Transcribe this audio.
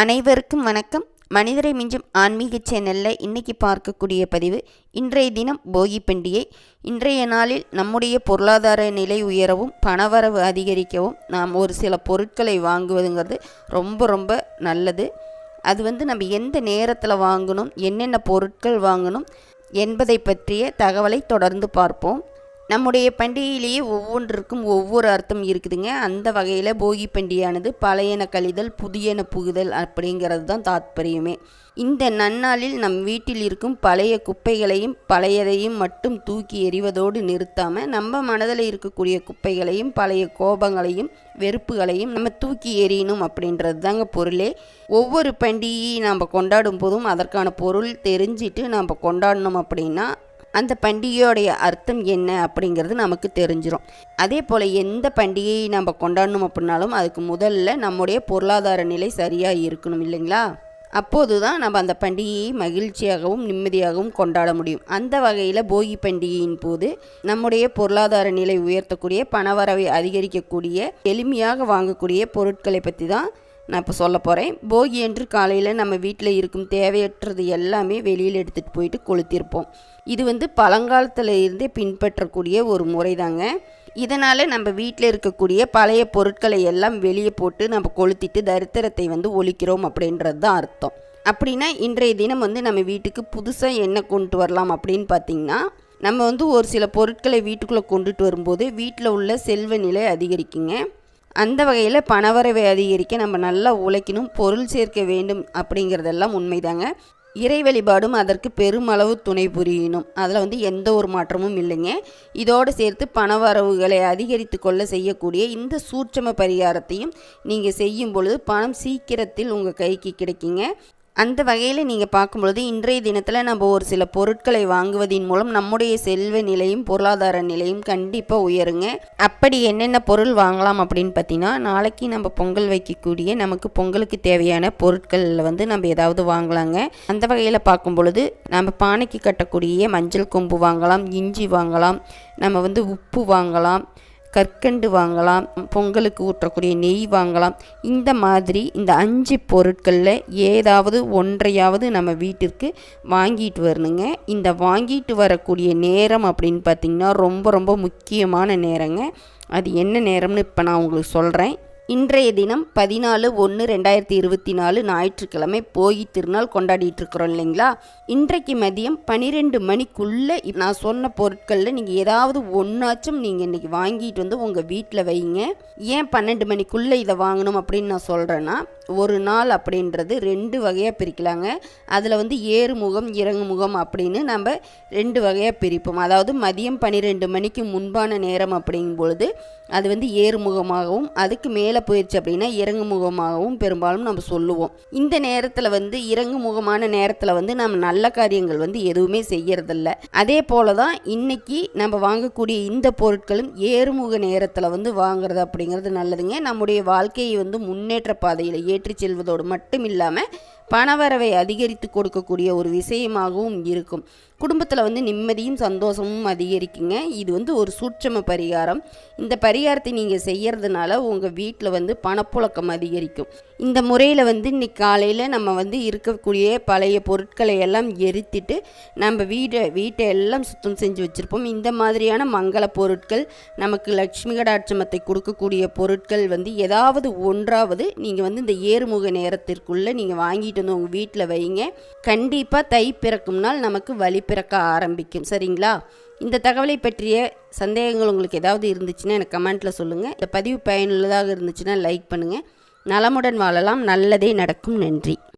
அனைவருக்கும் வணக்கம். மனிதரை மிஞ்சும் ஆன்மீக சேனலில் இன்னைக்கு பார்க்கக்கூடிய பதிவு இன்றைய தினம் போகி பண்டிகை. இன்றைய நாளில் நம்முடைய பொருளாதார நிலை உயரவும் பணவரவு அதிகரிக்கவும் நாம் ஒரு சில பொருட்களை வாங்குவதுங்கிறது ரொம்ப ரொம்ப நல்லது. அது வந்து நம்ம எந்த நேரத்தில் வாங்கணும் என்னென்ன பொருட்கள் வாங்கணும் என்பதை பற்றிய தகவலை தொடர்ந்து பார்ப்போம். நம்முடைய பண்டிகையிலேயே ஒவ்வொன்றிற்கும் ஒவ்வொரு அர்த்தம் இருக்குதுங்க. அந்த வகையில் போகி பண்டிகையானது பழையன கழிதல் புதியன புகுதல் அப்படிங்கிறது தான் தாத்பரியமே. இந்த நன்னாளில் நம் வீட்டில் இருக்கும் பழைய குப்பைகளையும் பழையதையும் மட்டும் தூக்கி எறிவதோடு நிறுத்தாமல் நம்ம மனதில் இருக்கக்கூடிய குப்பைகளையும் பழைய கோபங்களையும் வெறுப்புகளையும் நம்ம தூக்கி எறியணும் அப்படின்றது தாங்க பொருளே. ஒவ்வொரு பண்டிகையை நாம் கொண்டாடும் போதும் அதற்கான பொருள் தெரிஞ்சிட்டு நாம் கொண்டாடணும் அப்படின்னா அந்த பண்டிகையோடைய அர்த்தம் என்ன அப்படிங்கிறது நமக்கு தெரிஞ்சிடும் அதே போல் எந்த பண்டிகையை நம்ம கொண்டாடணும் அப்படின்னாலும் அதுக்கு முதல்ல நம்முடைய பொருளாதார நிலை சரியாக இருக்கணும் இல்லைங்களா? அப்போது தான் நம்ம அந்த பண்டிகையை மகிழ்ச்சியாகவும் நிம்மதியாகவும் கொண்டாட முடியும். அந்த வகையில் போகி பண்டிகையின் போது நம்முடைய பொருளாதார நிலை உயர்த்தக்கூடிய பணவரவை அதிகரிக்கக்கூடிய எளிமையாக வாங்கக்கூடிய பொருட்களை பற்றி தான் நான் இப்போ சொல்ல போகிறேன் போகி என்று காலையில் நம்ம வீட்டில் இருக்கும் தேவையற்றது எல்லாமே வெளியில் எடுத்துகிட்டு போயிட்டு கொளுத்திருப்போம். இது வந்து பழங்காலத்தில் இருந்தே பின்பற்றக்கூடிய ஒரு முறை தாங்க இதனால் நம்ம வீட்டில் இருக்கக்கூடிய பழைய பொருட்களை எல்லாம் வெளியே போட்டு நம்ம கொளுத்திட்டு தரித்திரத்தை வந்து ஒழிக்கிறோம் அப்படின்றது தான் அர்த்தம். அப்படின்னா இன்றைய தினம் வந்து நம்ம வீட்டுக்கு புதுசாக என்ன கொண்டு வரலாம் அப்படின்னு பார்த்திங்கன்னா நம்ம வந்து ஒரு சில பொருட்களை வீட்டுக்குள்ளே கொண்டுட்டு வரும்போது வீட்டில் உள்ள செல்வ நிலை அதிகரிக்குங்க. அந்த வகையில் பணவரவை அதிகரிக்க நம்ம நல்லா உழைக்கணும் பொருள் சேர்க்க வேண்டும் அப்படிங்கிறதெல்லாம் உண்மைதாங்க. இறை வழிபாடும் அதற்கு பெருமளவு துணை புரியணும். அதில் வந்து எந்த ஒரு மாற்றமும் இல்லைங்க. இதோடு சேர்த்து பணவரவுகளை அதிகரித்து கொள்ள செய்யக்கூடிய இந்த சூட்சம பரிகாரத்தையும் நீங்கள் செய்யும் பொழுது பணம் சீக்கிரத்தில் உங்கள் கைக்கு கிடைக்குங்க. அந்த வகையில் நீங்கள் பார்க்கும்பொழுது இன்றைய தினத்தில் நம்ம ஒரு சில பொருட்களை வாங்குவதன் மூலம் நம்முடைய செல்வ நிலையும் பொருளாதார நிலையும் கண்டிப்பாக உயருங்க. அப்படி என்னென்ன பொருள் வாங்கலாம் அப்படின்னு பார்த்தீங்கன்னா நாளைக்கு நம்ம பொங்கல் வைக்கக்கூடிய நமக்கு பொங்கலுக்கு தேவையான பொருட்களில் வந்து நம்ம ஏதாவது வாங்கலாங்க. அந்த வகையில் பார்க்கும் பொழுது நம்ம பானைக்கு கட்டக்கூடிய மஞ்சள் கொம்பு வாங்கலாம் இஞ்சி வாங்கலாம் நம்ம வந்து உப்பு வாங்கலாம் கற்கண்டு வாங்கலாம் பொங்கலுக்கு ஊற்றக்கூடிய நெய் வாங்கலாம். இந்த மாதிரி இந்த அஞ்சு பொருட்களில் ஏதாவது ஒன்றையாவது நம்ம வீட்டிற்கு வாங்கிட்டு வரணுங்க. இந்த வாங்கிட்டு வரக்கூடிய நேரம் அப்படின்னு பார்த்திங்கன்னா ரொம்ப ரொம்ப முக்கியமான நேரங்க. அது என்ன நேரம்னு இப்போ நான் உங்களுக்கு சொல்கிறேன் இன்றைய தினம் பதினாலு ஒன்று ரெண்டாயிரத்தி இருபத்தி நாலு ஞாயிற்றுக்கிழமை போகி திருநாள் கொண்டாடிட்டு இருக்கிறோம் இல்லைங்களா? இன்றைக்கு மதியம் பன்னிரெண்டு மணிக்குள்ளே நான் சொன்ன பொருட்களில் நீங்கள் ஏதாவது ஒன்றாச்சும் நீங்கள் இன்றைக்கி வாங்கிட்டு வந்து உங்கள் வீட்டில் வைங்க. ஏன் பன்னெண்டு மணிக்குள்ளே இதை வாங்கணும் அப்படின்னு நான் சொல்கிறேன்னா ஒரு நாள் அப்படின்றது ரெண்டு வகையாக பிரிக்கலாங்க. அதில் வந்து ஏறுமுகம் இறங்குமுகம் அப்படின்னு நம்ம ரெண்டு வகையாக பிரிப்போம். அதாவது மதியம் பன்னிரெண்டு மணிக்கு முன்பான நேரம் அப்படிங்கும் பொழுது அது வந்து ஏறுமுகமாகவும் அதுக்கு மேலே போயிடுச்சு அப்படின்னா இறங்குமுகமாகவும் பெரும்பாலும் நம்ம சொல்லுவோம். இந்த நேரத்தில் வந்து இறங்குமுகமான நேரத்தில் வந்து நம்ம நல்ல காரியங்கள் வந்து எதுவுமே செய்யறதில்ல. அதே போல தான் இன்னைக்கு நம்ம வாங்கக்கூடிய இந்த பொருட்களும் ஏறுமுக நேரத்தில் வந்து வாங்குறது அப்படிங்கிறது நல்லதுங்க. நம்முடைய வாழ்க்கையை வந்து முன்னேற்ற பாதையில் ஏற்றி செல்வதோடு மட்டும் இல்லாமல் பணவரவை அதிகரித்து கொடுக்கக்கூடிய ஒரு விஷயமாகவும் இருக்கும். குடும்பத்தில் வந்து நிம்மதியும் சந்தோஷமும் அதிகரிக்குங்க. இது வந்து ஒரு சூட்சம பரிகாரம். இந்த பரிகாரத்தை நீங்கள் செய்கிறதுனால உங்கள் வீட்டில் வந்து பணப்புழக்கம் அதிகரிக்கும். இந்த முறையில் வந்து இன்றைக்கி காலையில் நம்ம வந்து இருக்கக்கூடிய பழைய பொருட்களை எல்லாம் எரித்திட்டு நம்ம வீட்டை வீட்டை எல்லாம் சுத்தம் செஞ்சு வச்சுருப்போம். இந்த மாதிரியான மங்கள பொருட்கள் நமக்கு லக்ஷ்மி கடாட்சமத்தை கொடுக்கக்கூடிய பொருட்கள் வந்து ஏதாவது ஒன்றாவது நீங்கள் வந்து இந்த ஏறுமுக நேரத்திற்குள்ளே நீங்கள் வாங்கிட்டு வந்து உங்கள் வீட்டில் வைங்க. கண்டிப்பாக தை பிறக்கும் நாள் நமக்கு வழி பிறக்க ஆரம்பிக்கும். சரிங்களா? இந்த தகவலை பற்றிய சந்தேகங்கள் உங்களுக்கு ஏதாவது இருந்துச்சுன்னா எனக்கு கமெண்ட்டில் சொல்லுங்கள் இந்த பதிவு பயனுள்ளதாக இருந்துச்சுன்னா லைக் பண்ணுங்கள் நலமுடன் வாழலாம். நல்லதே நடக்கும். நன்றி.